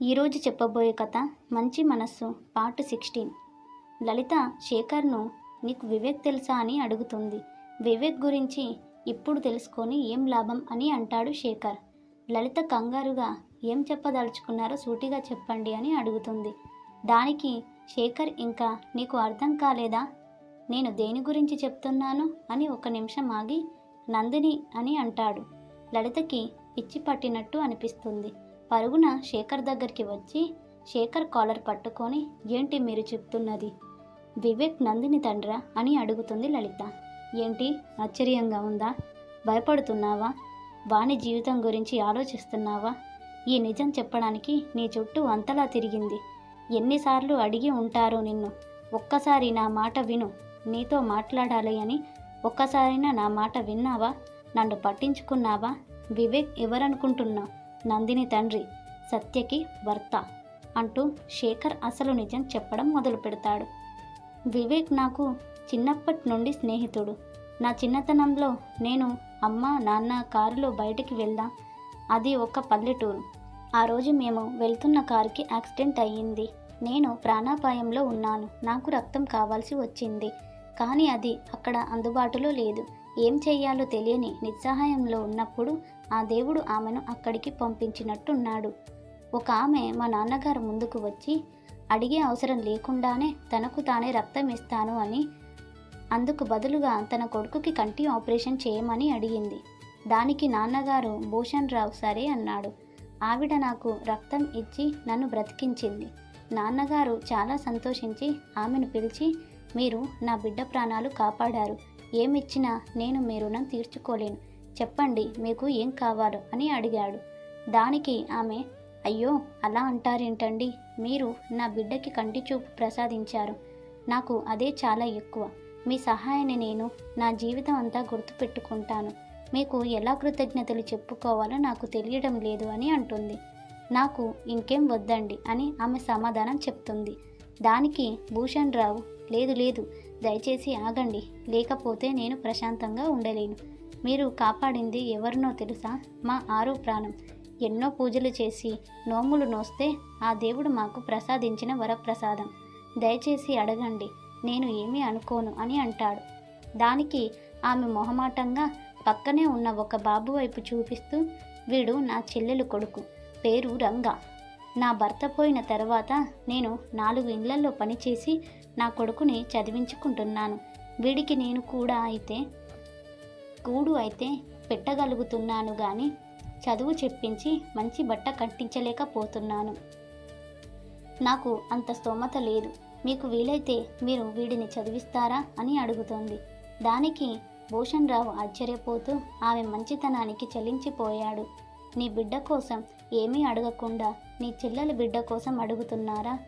ఈరోజు చెప్పబోయే కథ మంచి మనస్సు పార్ట్ సిక్స్టీన్. లలిత శేఖర్ను నీకు వివేక్ తెలుసా అని అడుగుతుంది. వివేక్ గురించి ఇప్పుడు తెలుసుకొని ఏం లాభం అని అంటాడు శేఖర్. లలిత కంగారుగా ఏం చెప్పదలుచుకున్నారో సూటిగా చెప్పండి అని అడుగుతుంది. దానికి శేఖర్ ఇంకా నీకు అర్థం కాలేదా? నేను దేని గురించి చెప్తున్నాను అని ఒక నిమిషం ఆగి నందిని అని అంటాడు. లలితకి పిచ్చి పట్టినట్టు అనిపిస్తుంది. పరుగున శేఖర్ దగ్గరికి వచ్చి శేఖర్ కాలర్ పట్టుకొని ఏంటి మీరు చెప్తున్నది? వివేక్ నందిని తండ్రా? అని అడుగుతుంది లలిత. ఏంటి? ఆశ్చర్యంగా ఉందా? భయపడుతున్నావా? వాణి జీవితం గురించి ఆలోచిస్తున్నావా? ఈ నిజం చెప్పడానికి నీ చుట్టూ అంతలా తిరిగింది. ఎన్నిసార్లు అడిగి ఉంటారో నిన్ను. ఒక్కసారి నా మాట విను. నీతో మాట్లాడాలి అని ఒక్కసారైనా నా మాట విన్నావా? నన్ను పట్టించుకున్నావా? వివేక్ ఎవరనుకుంటున్నావు? నందిని తండ్రి సత్యకి భర్త అంటూ శేఖర్ అసలు నిజం చెప్పడం మొదలు పెడతాడు. వివేక్ నాకు చిన్నప్పటి నుండి స్నేహితుడు. నా చిన్నతనంలో నేను అమ్మ నాన్న కారులో బయటికి వెళ్దాం. అది ఒక పల్లెటూరు. ఆ రోజు మేము వెళ్తున్న కారుకి యాక్సిడెంట్ అయ్యింది. నేను ప్రాణాపాయంలో ఉన్నాను. నాకు రక్తం కావాల్సి వచ్చింది. కానీ అది అక్కడ అందుబాటులో లేదు. ఏం చేయాలో తెలియని నిస్సహాయంలో ఉన్నప్పుడు ఆ దేవుడు ఆమెను అక్కడికి పంపించినట్టున్నాడు. ఒక ఆమె మా నాన్నగారు ముందుకు వచ్చి అడిగే అవసరం లేకుండానే తనకు తానే రక్తం ఇస్తాను అని అందుకు బదులుగా తన కొడుకుకి కంటి ఆపరేషన్ చేయమని అడిగింది. దానికి నాన్నగారు భూషణ్ రావు సరే అన్నాడు. ఆవిడ నాకు రక్తం ఇచ్చి నన్ను బ్రతికించింది. నాన్నగారు చాలా సంతోషించి ఆమెను పిలిచి మీరు నా బిడ్డ ప్రాణాలు కాపాడారు. ఏమిచ్చినా నేను మీ రుణం తీర్చుకోలేను. చెప్పండి మీకు ఏం కావాలో అని అడిగాడు. దానికి ఆమె అయ్యో అలా అంటారేంటండి? మీరు నా బిడ్డకి కంటి చూపు ప్రసాదించారు. నాకు అదే చాలా ఎక్కువ. మీ సహాయాన్ని నేను నా జీవితం అంతా గుర్తుపెట్టుకుంటాను. మీకు ఎలా కృతజ్ఞతలు చెప్పుకోవాలో నాకు తెలియడం లేదు అని అంటుంది. నాకు ఇంకేం వద్దండి అని ఆమె సమాధానం చెప్తుంది. దానికి భూషణ్ రావు లేదు లేదు దయచేసి ఆగండి. లేకపోతే నేను ప్రశాంతంగా ఉండలేను. మీరు కాపాడింది ఎవరినో తెలుసా? మా ఆరో ప్రాణం. ఎన్నో పూజలు చేసి నోములు నోస్తే ఆ దేవుడు మాకు ప్రసాదించిన వరప్రసాదం. దయచేసి అడగండి నేను ఏమీ అనుకోను అని అంటాడు. దానికి ఆమె మొహమాటంగా పక్కనే ఉన్న ఒక బాబు వైపు చూపిస్తూ వీడు నా చెల్లెలు కొడుకు పేరు రంగా. నా భర్త పోయిన తర్వాత నేను నాలుగు ఇళ్ళలో పనిచేసి నా కొడుకుని చదివించుకుంటున్నాను. వీడికి నేను కూడా అయితే గూడు అయితే పెట్టగలుగుతున్నాను కానీ చదువు చెప్పించి మంచి బట్ట కట్టించలేకపోతున్నాను. నాకు అంత స్తోమత లేదు. మీకు వీలైతే మీరు వీడిని చదివిస్తారా అని అడుగుతోంది. దానికి భూషణ్ రావు ఆశ్చర్యపోతూ ఆమె మంచితనానికి చలించిపోయాడు. నీ బిడ్డ కోసం ఏమీ అడగకుండా నీ చెల్లెల బిడ్డ కోసం అడుగుతున్నారా?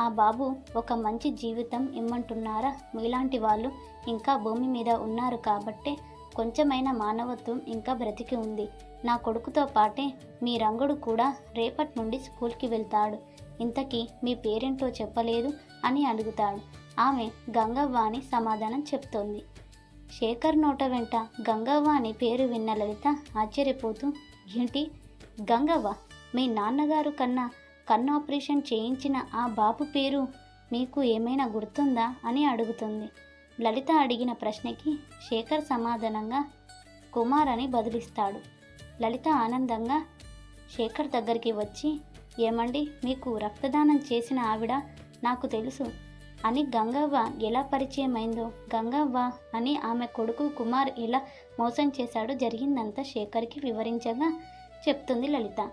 ఆ బాబు ఒక మంచి జీవితం ఇమ్మంటున్నారా? మీలాంటి వాళ్ళు ఇంకా భూమి మీద ఉన్నారు కాబట్టే కొంచెమైనా మానవత్వం ఇంకా బ్రతికి ఉంది. నా కొడుకుతో పాటే మీ రంగుడు కూడా రేపటి నుండి స్కూల్కి వెళ్తాడు. ఇంతకీ మీ పేరెంట్లో చెప్పలేదు అని అడుగుతాడు. ఆమె గంగవ్వ అని సమాధానం చెప్తోంది. శేఖర్ నోట వెంట గంగవ్వ అని పేరు విన్న లలిత ఆశ్చర్యపోతూ ఏంటి? గంగవ్వ? మీ నాన్నగారు కన్నా కన్ను ఆపరేషన్ చేయించిన ఆ బాబు పేరు మీకు ఏమైనా గుర్తుందా? అని అడుగుతుంది. లలిత అడిగిన ప్రశ్నకి శేఖర్ సమాధానంగా కుమార్ అని బదులిస్తాడు. లలిత ఆనందంగా శేఖర్ దగ్గరికి వచ్చి ఏమండి మీకు రక్తదానం చేసిన ఆవిడ నాకు తెలుసు. అని గంగవ్వ ఎలా పరిచయం అయిందో గంగవ్వ అని ఆమె కొడుకు కుమార్ ఎలా మోసం చేశాడో జరిగిందంతా శేఖర్కి వివరించగా చెప్తుంది లలిత.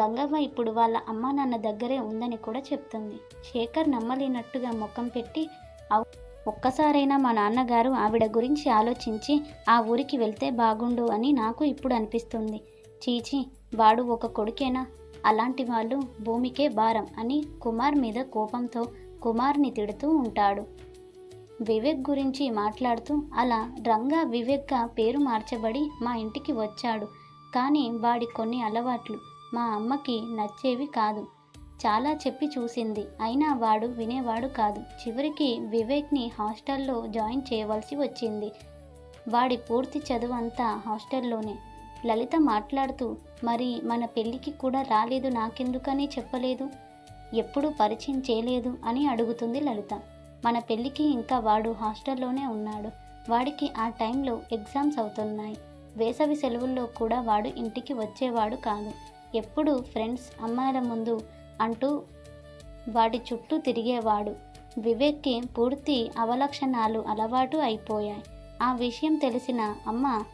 గంగవ్వ ఇప్పుడు వాళ్ళ అమ్మా నాన్న దగ్గరే ఉందని కూడా చెప్తుంది. శేఖర్ నమ్మలేనట్టుగా ముఖం పెట్టి అవు ఒక్కసారైనా మా నాన్నగారు ఆవిడ గురించి ఆలోచించి ఆ ఊరికి వెళ్తే బాగుండు అని నాకు ఇప్పుడు అనిపిస్తుంది. చీచి వాడు ఒక కొడుకేనా? అలాంటి వాళ్ళు భూమికే భారం అని కుమార్ మీద కోపంతో కుమార్ని తిడుతూ ఉంటాడు. వివేక్ గురించి మాట్లాడుతూ అలా రంగా వివేక్గా పేరు మార్చబడి మా ఇంటికి వచ్చాడు. కానీ వాడి కొన్ని అలవాట్లు మా అమ్మకి నచ్చేవి కాదు. చాలా చెప్పి చూసింది. అయినా వాడు వినేవాడు కాదు. చివరికి వివేక్ని హాస్టల్లో జాయిన్ చేయవలసి వచ్చింది. వాడి పూర్తి చదువు అంతా హాస్టల్లోనే. లలిత మాట్లాడుతూ మరి మన పెళ్ళికి కూడా రాలేదు నాకెందుకని చెప్పలేదు? ఎప్పుడు పరిచయం చేయలేదు అని అడుగుతుంది లలిత. మన పెళ్ళికి ఇంకా వాడు హాస్టల్లోనే ఉన్నాడు. వాడికి ఆ టైంలో ఎగ్జామ్స్ అవుతున్నాయి. వేసవి సెలవుల్లో కూడా వాడు ఇంటికి వచ్చేవాడు కాదు. ఎప్పుడు ఫ్రెండ్స్ అమ్మాయిల ముందు అంటూ వాడి చుట్టూ తిరిగేవాడు. వివేక్కి పూర్తి అవలక్షణాలు అలవాటు అయిపోయాయి. ఆ విషయం తెలిసిన అమ్మ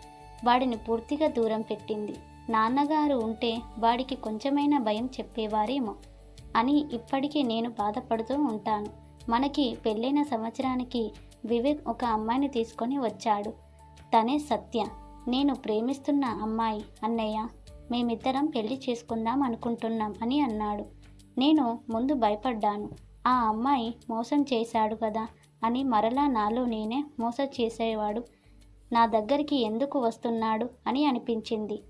వాడిని పూర్తిగా దూరం పెట్టింది. నాన్నగారు ఉంటే వాడికి కొంచెమైనా భయం చెప్పేవారేమో అని ఇప్పటికీ నేను బాధపడుతూ ఉంటాను. మనకి పెళ్ళైన సంవత్సరానికి వివేక్ ఒక అమ్మాయిని తీసుకొని వచ్చాడు. తనే సత్య. నేను ప్రేమిస్తున్న అమ్మాయి అన్నయ్య. మేమిద్దరం పెళ్ళి చేసుకుందాం అనుకుంటున్నాం అని అన్నాడు. నేను ముందు భయపడ్డాను. ఆ అమ్మాయి మోసం చేశాడు కదా అని మరలా నాలో నేనే మోసం చేసేవాడు. నా దగ్గరికి ఎందుకు వస్తున్నాడు అని అనిపించింది.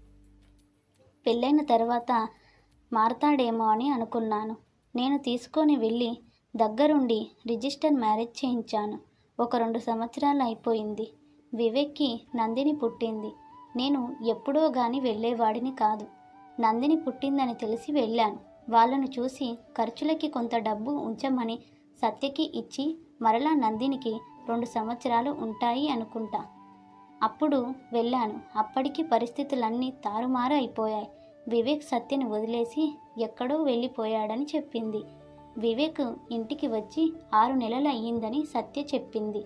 పెళ్ళైన తర్వాత మారతాడేమో అని అనుకున్నాను. నేను తీసుకొని వెళ్ళి దగ్గరుండి రిజిస్టర్ మ్యారేజ్ చేయించాను. ఒక రెండు సంవత్సరాలు అయిపోయింది. వివేక్కి నందిని పుట్టింది. నేను ఎప్పుడో గాని వెళ్ళేవాడిని కాదు. నందిని పుట్టిందని తెలిసి వెళ్ళాను. వాళ్ళను చూసి ఖర్చులకి కొంత డబ్బు ఉంచమని సత్యకి ఇచ్చి మరలా నందినికి రెండు సంవత్సరాలు ఉంటాయి అనుకుంటా. అప్పుడు వెళ్ళాను. అప్పటికి పరిస్థితులన్నీ తారుమారు అయిపోయాయి. వివేక్ సత్యని వదిలేసి ఎక్కడో వెళ్ళిపోయాడని చెప్పింది. వివేక్ ఇంటికి వచ్చి ఆరు నెలలు అయ్యిందని సత్య చెప్పింది.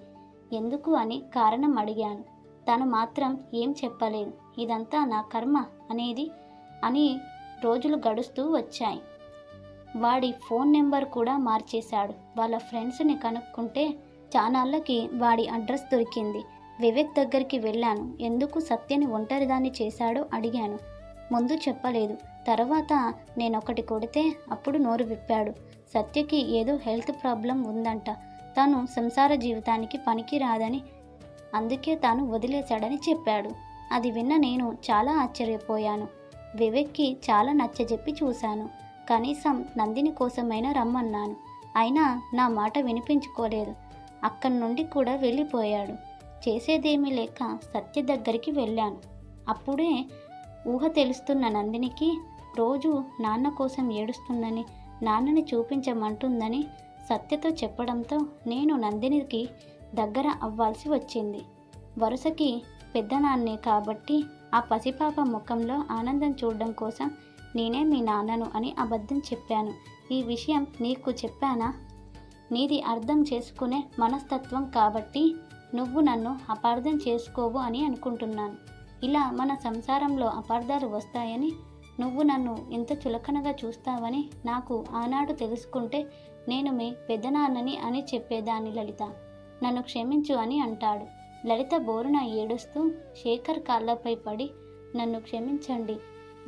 ఎందుకు అని కారణం అడిగాను. తను మాత్రం ఏం చెప్పలేదు. ఇదంతా నా కర్మ అనేది అని రోజులు గడుస్తూ వచ్చాయి. వాడి ఫోన్ నెంబర్ కూడా మార్చేశాడు. వాళ్ళ ఫ్రెండ్స్ని కనుక్కుంటే చానాళ్ళకి వాడి అడ్రస్ దొరికింది. వివేక్ దగ్గరికి వెళ్ళాను. ఎందుకు సత్యని ఒంటరిదాన్ని చేశాడో అడిగాను. ముందు చెప్పలేదు. తర్వాత నేనొకటి కొడితే అప్పుడు నోరు విప్పాడు. సత్యకి ఏదో హెల్త్ ప్రాబ్లం ఉందంట. తను సంసార జీవితానికి పనికి రాదని అందుకే తాను వదిలేశాడని చెప్పాడు. అది విన్న నేను చాలా ఆశ్చర్యపోయాను. వివేక్కి చాలా నచ్చజెప్పి చూశాను. కనీసం నందిని కోసమైనా రమ్మన్నాను. అయినా నా మాట వినిపించుకోలేదు. అక్కడి నుండి కూడా వెళ్ళిపోయాడు. చేసేదేమీ లేక సత్య దగ్గరికి వెళ్ళాను. అప్పుడే ఊహ తెలుస్తున్న నందినికి రోజు నాన్న కోసం ఏడుస్తుందని నాన్నని చూపించమంటుందని సత్యతో చెప్పడంతో నేను నందినికి దగ్గర అవ్వాల్సి వచ్చింది. వరుసకి పెద్దనాన్నే కాబట్టి ఆ పసిపాప ముఖంలో ఆనందం చూడడం కోసం నేనే మీ నాన్నను అని అబద్ధం చెప్పాను. ఈ విషయం నీకు చెప్పానా? నీది అర్థం చేసుకునే మనస్తత్వం కాబట్టి నువ్వు నన్ను అపార్థం చేసుకోవు అని అనుకుంటున్నాను. ఇలా మన సంసారంలో అపార్థాలు వస్తాయని నువ్వు నన్ను ఎంత చులకనగా చూస్తావని నాకు ఆనాడు తెలుసుకుంటే నేను మీ పెద్దనాన్నని అని చెప్పేదాన్ని లలిత. నన్ను క్షమించు అని అంటాడు. లలిత బోరున ఏడుస్తూ శేఖర్ కాళ్ళపై పడి నన్ను క్షమించండి.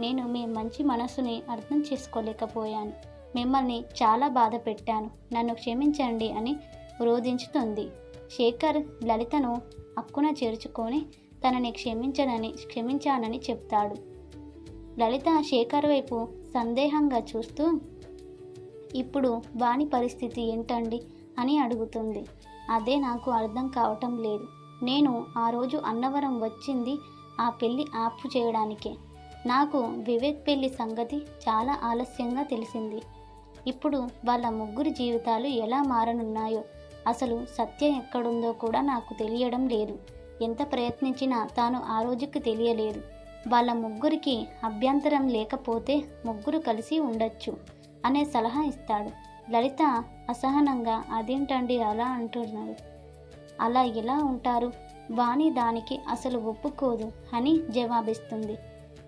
నేను మీ మంచి మనసుని అర్థం చేసుకోలేకపోయాను. మిమ్మల్ని చాలా బాధ పెట్టాను. నన్ను క్షమించండి అని రోధించుతుంది. శేఖర్ లలితను అక్కున చేర్చుకొని తనని క్షమించనని క్షమించానని చెప్తాడు. లలిత శేఖర్ వైపు సందేహంగా చూస్తూ ఇప్పుడు వాని పరిస్థితి ఏంటండి? అని అడుగుతుంది. అదే నాకు అర్థం కావటం లేదు. నేను ఆ రోజు అన్నవరం వచ్చింది ఆ పెళ్ళి ఆపు చేయడానికే. నాకు వివేక్ పెళ్ళి సంగతి చాలా ఆలస్యంగా తెలిసింది. ఇప్పుడు వాళ్ళ ముగ్గురి జీవితాలు ఎలా మారనున్నాయో అసలు సత్యం ఎక్కడుందో కూడా నాకు తెలియడం లేదు. ఎంత ప్రయత్నించినా తాను ఆ రోజుకి తెలియలేదు. వాళ్ళ ముగ్గురికి అభ్యంతరం లేకపోతే ముగ్గురు కలిసి ఉండొచ్చు అనే సలహా ఇస్తాడు. లలిత అసహనంగా అదేంటండి అలా అంటున్నారు? అలా ఎలా ఉంటారు? వాణి దానికి అసలు ఒప్పుకోదు అని జవాబిస్తుంది.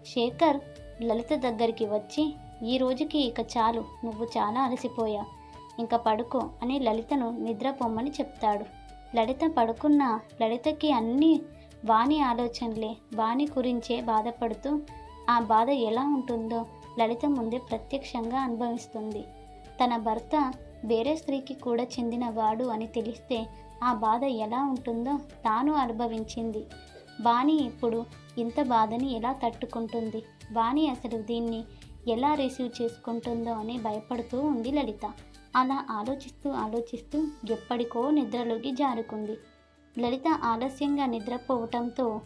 శేఖర్ లలిత దగ్గరికి వచ్చి ఈ రోజుకి ఇక చాలు నువ్వు చాలా అలసిపోయా. ఇంకా పడుకో అని లలితను నిద్రపోమ్మని చెప్తాడు. లలిత పడుకున్న లలితకి అన్నీ వాణి ఆలోచనలే. వాణి గురించే బాధపడుతూ ఆ బాధ ఎలా ఉంటుందో లలిత ముందే ప్రత్యక్షంగా అనుభవిస్తుంది. తన భర్త వేరే స్త్రీకి కూడా చెందినవాడు అని తెలిస్తే ఆ బాధ ఎలా ఉంటుందో తాను అనుభవించింది. వాణి ఇప్పుడు ఇంత బాధని ఎలా తట్టుకుంటుంది? వాణి అసలు దీన్ని ఎలా రిసీవ్ చేసుకుంటుందో అని భయపడుతూ ఉంది లలిత. అలా ఆలోచిస్తూ ఆలోచిస్తూ ఎప్పటికో నిద్రలోకి జారుకుంది. లలిత ఆలస్యంగా నిద్రపోవటంతో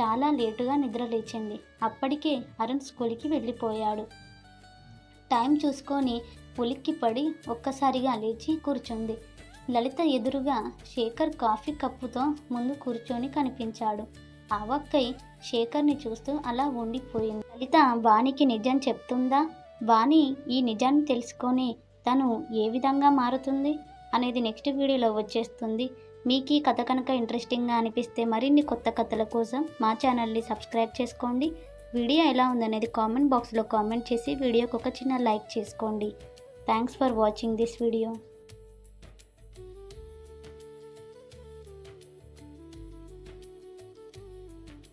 చాలా లేటుగా నిద్ర లేచింది. అప్పటికే అరుణ్ స్కూల్కి వెళ్ళిపోయాడు. టైం చూసుకొని ఉలిక్కి పడి ఒక్కసారిగా లేచి కూర్చుంది. లలిత ఎదురుగా శేఖర్ కాఫీ కప్పుతో ముందు కూర్చొని కనిపించాడు. ఆవక్కై శేఖర్ని చూస్తూ అలా ఉండిపోయింది. లలిత బాణికి నిజం చెప్తుందా? వాణి ఈ నిజాన్ని తెలుసుకొని తను ఏ విధంగా మారుతుంది అనేది నెక్స్ట్ వీడియోలో వచ్చేస్తుంది. మీకు ఈ కథ కనుక ఇంట్రెస్టింగ్గా అనిపిస్తే మరిన్ని కొత్త కథల కోసం మా ఛానల్ని సబ్స్క్రైబ్ చేసుకోండి. వీడియో ఎలా ఉందనేది కామెంట్ బాక్స్లో కామెంట్ చేసి వీడియోకి ఒక చిన్న లైక్ చేసుకోండి. Thanks for watching this video.